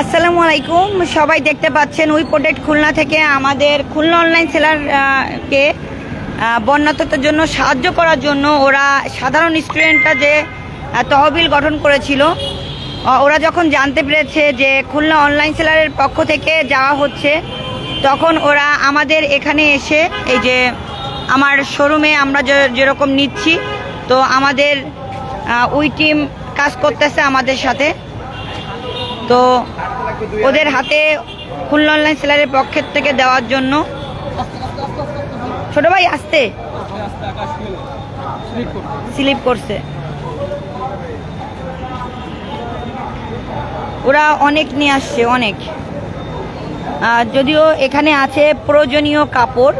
আসসালামু আলাইকুম। সবাই দেখতে পাচ্ছেন উই প্রোটেক্ট খুলনা থেকে আমাদের খুলনা অনলাইন সেলারকে বন্যাতদের জন্য সাহায্য করার জন্য ওরা সাধারণ স্টুডেন্টরা যে তহবিল গঠন করেছিল ওরা যখন জানতে পেরেছে যে খুলনা অনলাইন সেলারের পক্ষ থেকে যাওয়া হচ্ছে, তখন ওরা আমাদের এখানে এসে, এই যে আমার শোরুমে আমরা যেরকম নিচ্ছি, তো আমাদের উই টিম কাজ করতেছে আমাদের সাথে। তো ওদের হাতে খুলনা অনলাইন সেলারের পক্ষের থেকে দেওয়ার জন্য। ছোট ভাই আসতে স্লিপ করছে। ওরা অনেক নিয়ে আসছে, অনেক। যদিও এখানে আছে প্রয়োজনীয় কাপড়।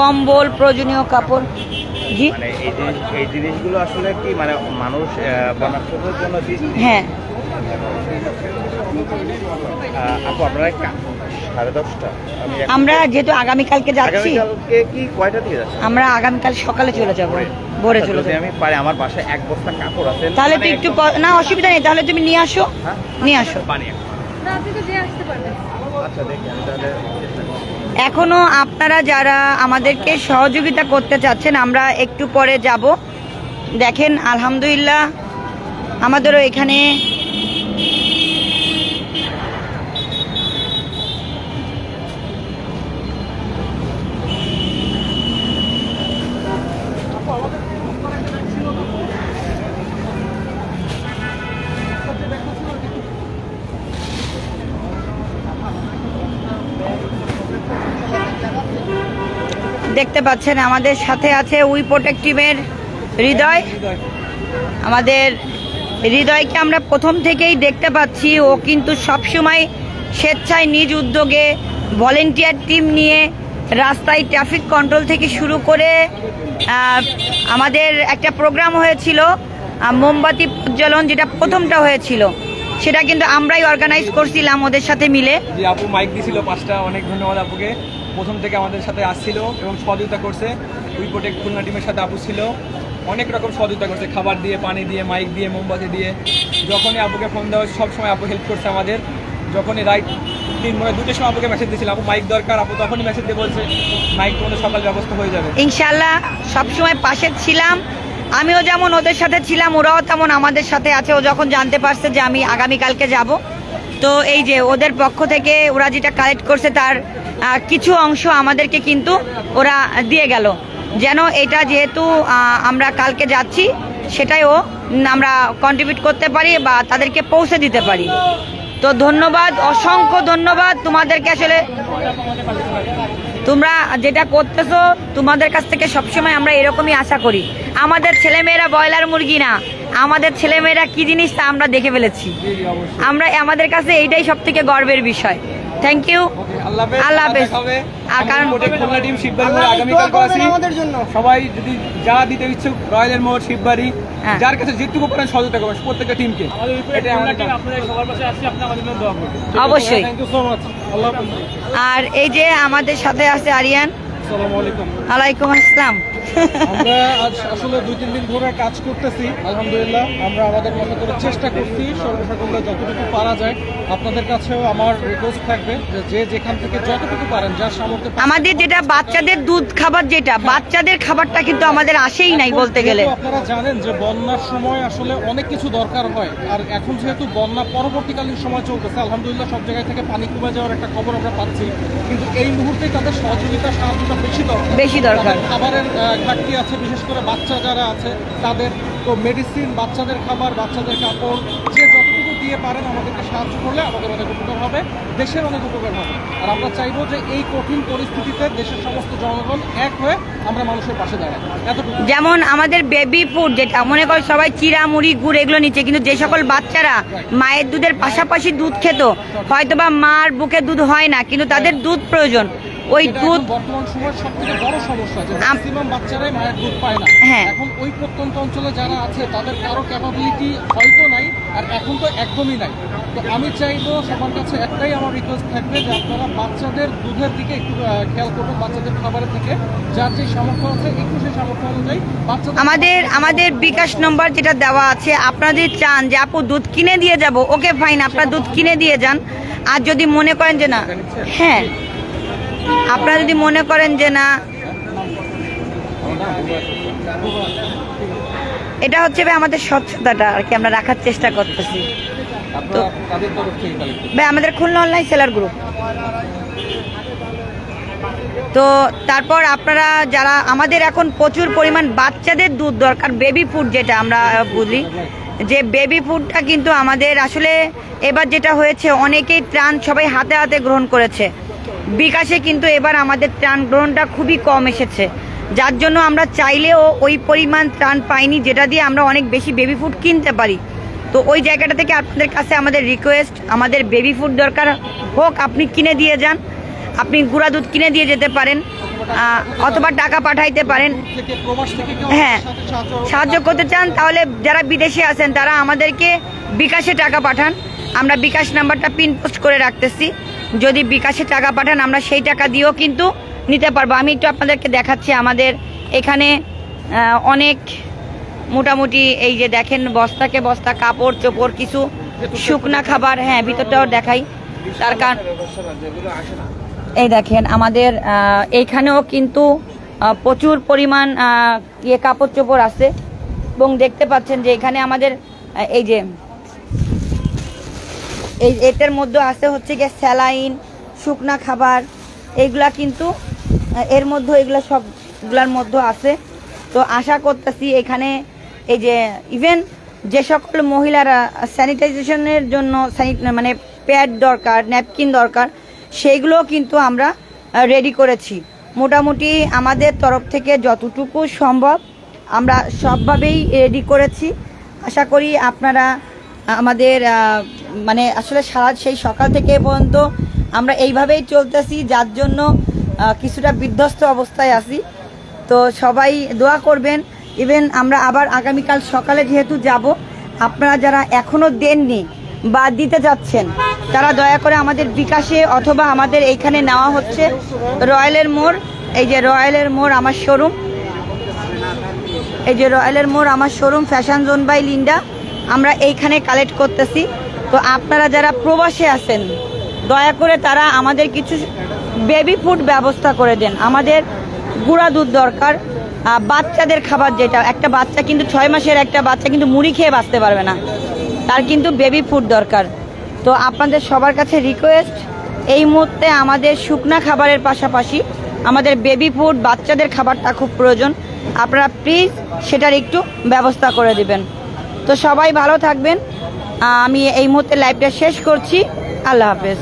কম্বল প্রয়োজনীয় কাপড়। জি? মানে এই জিনিস এই জিনিসগুলো আসলে কি মানে মানুষ জন্য হ্যাঁ। আপু আপনারা সাড়ে দশটা। আমরা যেহেতু আগামীকালকে যাচ্ছি। কি কয়টা দিয়ে যাচ্ছে আমরা আগামীকাল সকালে চলে যাব ভোরে চলে যদি যাব। আমি পারি আমার বাসায় এক বস্তা কাপড় আছে তাহলে মানে তো একটু না অসুবিধা নেই তাহলে তুমি নিয়ে আসো। হ্যাঁ? নিয়ে আসো। পানি না আপনি তো দিয়ে আসতে পারবেন। আচ্ছা দেখি আমি তাহলে চেষ্টা করি। এখনও আপনারা যারা আমাদেরকে সহযোগিতা করতে চাচ্ছেন, আমরা একটু পরে যাব দেখেন, আলহামদুলিল্লাহ, আমাদেরও এখানে দেখতে পাচ্ছেন, আমাদের সাথে আছে উই প্রোটেক্ট টিমের হৃদয়। আমাদের হৃদয়কে আমরা প্রথম থেকেই দেখতে পাচ্ছি। ও কিন্তু সবসময় স্বেচ্ছায় নিজ উদ্যোগে ভলেন্টিয়ার টিম নিয়ে রাস্তায় ট্রাফিক কন্ট্রোল থেকে শুরু করে আমাদের একটা প্রোগ্রাম হয়েছিল মোমবাতি প্রজ্বলন যেটা প্রথমটা হয়েছিল। সেটা কিন্তু আমরাই অর্গানাইজ করছিলাম ওদের সাথে মিলে। আপু মাইক দিছিল পাঁচটা, অনেক ধন্যবাদ আপুকে। প্রথম থেকে আমাদের সাথে আসছিল এবং সহযোগিতা করছে। উই প্রোটেক্ট খুলনা টিমের সাথে আপু ছিল। অনেক রকম সহযোগিতা করছে। খাবার দিয়ে পানি দিয়ে মাইক দিয়ে মোমবাতি দিয়ে। যখনই আপুকে ফোন দেওয়া হয়েছে, সবসময় আপু হেল্প করছে আমাদের। যখনই রাইট তিন মানে দুটোর সময় আপুকে মেসেজ দিয়েছিল আপু মাইক দরকার আপু তখনই মেসেজ দিয়ে বলছে মাইক তোমাদের সকাল ব্যবস্থা হয়ে যাবে। ইনশাল্লাহ সবসময় পাশে ছিলাম। আমিও যেমন ওদের সাথে ছিলাম ওরাও তেমন আমাদের সাথে আছে। ও যখন জানতে পারছে যে আমি আগামীকালকে যাব তো এই যে ওদের পক্ষ থেকে ওরা যেটা কালেক্ট করছে তার কিছু অংশ আমাদেরকে কিন্তু ওরা দিয়ে গেল। যেন এটা যেহেতু আমরা কালকে যাচ্ছি সেটাইও আমরা কন্ট্রিবিউট করতে পারি বা তাদেরকে পৌঁছে দিতে পারি। তো ধন্যবাদ, অসংখ্য ধন্যবাদ তোমাদেরকে আসলে। তোমরা যেটা করতেছো, তোমাদের কাছ থেকে সবসময় আমরা এরকমই আশা করি। আমাদের ছেলেমেয়েরা ব্রয়লার মুরগি না। আমাদের ছেলেমেয়েরা কি জিনিস তা আমরা দেখে ফেলেছি। আমরা, আমাদের কাছে এইটাই সব থেকে গর্বের বিষয়। থ্যাংক ইউ আল্লাহ হাফেজ কারণ- সবাই যদি যা দিতে ইচ্ছুক রয়্যালের মোড় শিববাড়ি হ্যাঁ। যার কাছে যেটুকু পারেন সহযোগিতা করবেন প্রত্যেকটা টিমকে অবশ্যই। থ্যাংক ইউ সো মাচ আল্লাহ হাফেজ। আর এই যে আমাদের সাথে আছে আরিয়ান। আসসালামু আলাইকুম। আলাইকুম আসসালাম। আমরা আজ আসলে দুই তিন দিন ধরে কাজ করতেছি আলহামদুলিল্লাহ। আমরা আমাদের মতো করে চেষ্টা করছি সর্বসাকুল্য যতটুকু পারা যায়। আপনাদের কাছেও আমার রিকোয়েস্ট থাকবে যে যে যেখান থেকে যতটুকু পারেন সামর্থ্য আমাদের যেটা বাচ্চাদের দুধ খাবার যেটা বাচ্চাদের খাবারটা কিন্তু আমাদের আসেই নাই বলতে গেলে। আপনারা জানেন যে বন্যার সময় আসলে অনেক কিছু দরকার হয় আর এখন যেহেতু বন্যা পরবর্তীকালীন সময় চলতেছে আলহামদুলিল্লাহ সব জায়গায় থেকে পানি কমে যাওয়ার একটা খবর আমরা পাচ্ছি। কিন্তু এই মুহূর্তে তাদের সহযোগিতা সাহায্যটা বেশি দরকার। খাবারের ঘাটতি আছে বিশেষ করে বাচ্চা যারা আছে তাদের তো মেডিসিন বাচ্চাদের খাবার বাচ্চাদের কাপড় যে যতটুকু দিয়ে পারেন আমাদেরকে সাহায্য করলে আমাদের অনেক উপকার হবে দেশের অনেক উপকার হবে। আর আমরা চাইব যে এই কঠিন পরিস্থিতিতে দেশের সমস্ত জনগণ এক হয়ে আমরা মানুষের পাশে দাঁড়াই। এতটুকু। যেমন আমাদের বেবি ফুড যেটা মনে করো সবাই চিরা মুড়ি গুড় এগুলো নিচ্ছে কিন্তু যে সকল বাচ্চারা মায়ের দুধের পাশাপাশি দুধ খেত হয়তোবা মার বুকে দুধ হয় না কিন্তু তাদের দুধ প্রয়োজন। ওই দুধ বর্তমান সময়ের সব থেকে বড় সমস্যা যে ম্যাক্সিমাম বাচ্চারাই মায়ের দুধ পায় না। হ্যাঁ। এখন ওই প্রত্যন্ত অঞ্চলে যারা আছে তাদের কারও ক্যাপাবিলিটি হয়তো নাই আর এখন তো একদমই নাই। তো আমি চাইব সবার কাছে একটাই আমার রিকোয়েস্ট থাকবে যে আপনারা বাচ্চাদের দুধের দিকে একটু খেয়াল করবেন বাচ্চাদের খাবারের দিকে। যার যে সামর্থ্য আছে একটু সেই সামর্থ্য অনুযায়ী বাচ্চাদের আমাদের আমাদের বিকাশ নম্বর যেটা দেওয়া আছে আপনারা যদি চান যে আপু দুধ কিনে দিয়ে যাব ওকে ফাইন আপনারা দুধ কিনে দিয়ে যান। আর যদি মনে করেন যে না হ্যাঁ। আপনারা যদি মনে করেন যে না, এটা হচ্ছে ভাই আমাদের স্বচ্ছতাটা আর কি, আমরা রাখার চেষ্টা করতেছি। ভাই আমাদের খুলনা অনলাইন সেলার গ্রুপ তো তারপর আপনারা যারা, আমাদের এখন প্রচুর পরিমাণ বাচ্চাদের দুধ দরকার বেবি ফুড যেটা আমরা বুঝি যে বেবি ফুডটা কিন্তু আমাদের আসলে এবার যেটা হয়েছে, অনেকেই ত্রাণ সবাই হাতে হাতে গ্রহণ করেছে। বিকাশে কিন্তু এবার আমাদের ত্রাণ গ্রহণটা খুবই কম এসেছে। যার জন্য আমরা চাইলেও ওই পরিমাণ ত্রাণ পাইনি, যেটা দিয়ে আমরা অনেক বেশি বেবি ফুড কিনতে পারি। তো ওই জায়গাটা থেকে আপনাদের কাছে আমাদের রিকোয়েস্ট আমাদের বেবি ফুড দরকার হোক, আপনি কিনে দিয়ে যান। আপনি গুঁড়া দুধ কিনে দিয়ে যেতে পারেন অথবা টাকা পাঠাইতে পারেন। হ্যাঁ সাহায্য করতে চান, তাহলে যারা বিদেশে আছেন, তারা আমাদেরকে বিকাশে টাকা পাঠান। আমরা বিকাশ নাম্বারটা পিন পোস্ট করে রাখতেছি। যদি বিকাশে টাকা পাঠান, আমরা সেই টাকা দিয়েও কিন্তু নিতে পারব। আমি একটু আপনাদেরকে দেখাচ্ছি, আমাদের এখানে অনেক মোটামুটি এই যে দেখেন, বস্তাকে বস্তা, কাপড় চোপড়, কিছু শুকনা খাবার হ্যাঁ ভিতরটাও দেখাই। তার কারণ এই দেখেন, আমাদের এইখানেও কিন্তু প্রচুর পরিমাণ ইয়ে কাপড় চোপড় আছে। এবং দেখতে পাচ্ছেন যে এখানে আমাদের এই যে এই এটার মধ্যে আছে হচ্ছে গিয়ে স্যালাইন, শুকনা খাবার এইগুলা কিন্তু এর মধ্যে এগুলা সবগুলার মধ্যে আছে। তো আশা করতেছি এখানে এই যে ইভেন যে সকল মহিলারা স্যানিটাইজেশনের জন্য মানে প্যাড দরকার, ন্যাপকিন দরকার সেইগুলো কিন্তু আমরা রেডি করেছি। মোটামুটি আমাদের তরফ থেকে যতটুকু সম্ভব আমরা সবভাবেই রেডি করেছি। আশা করি আপনারা আমাদের মানে আসলে সারা সেই সকাল থেকে পর্যন্ত আমরা এইভাবেই চলতেছি, যার জন্য কিছুটা বিধ্বস্ত অবস্থায় আছি। তো সবাই দোয়া করবেন। ইভেন আমরা আবার আগামীকাল সকালে যেহেতু যাব, আপনারা যারা এখনও দেননি বা দিতে যাচ্ছেন, তারা দয়া করে আমাদের বিকাশে অথবা আমাদের এইখানে নেওয়া হচ্ছে রয়্যালের মোড়। এই যে রয়্যালের মোড় আমার শোরুম। এই যে রয়্যালের মোড় আমার showroom, fashion zone by Linda. আমরা এইখানে কালেক্ট করতেছি। তো আপনারা যারা প্রবাসে আছেন, দয়া করে তারা আমাদের কিছু বেবি ফুড ব্যবস্থা করে দেন। আমাদের গুঁড়া দুধ দরকার বাচ্চাদের খাবার যেটা, একটা বাচ্চা কিন্তু ছয় মাসের একটা বাচ্চা কিন্তু মুড়ি খেয়ে বাঁচতে পারবে না। তার কিন্তু বেবি ফুড দরকার। তো আপনাদের সবার কাছে রিকোয়েস্ট এই মুহূর্তে আমাদের শুকনা খাবারের পাশাপাশি আমাদের বেবি ফুড বাচ্চাদের খাবারটা খুব প্রয়োজন। আপনারা প্লিজ সেটার একটু ব্যবস্থা করে দিবেন। তো সবাই ভালো থাকবেন। আমি এই মুহূর্তে লাইভটা শেষ করছি। আল্লাহ হাফেজ।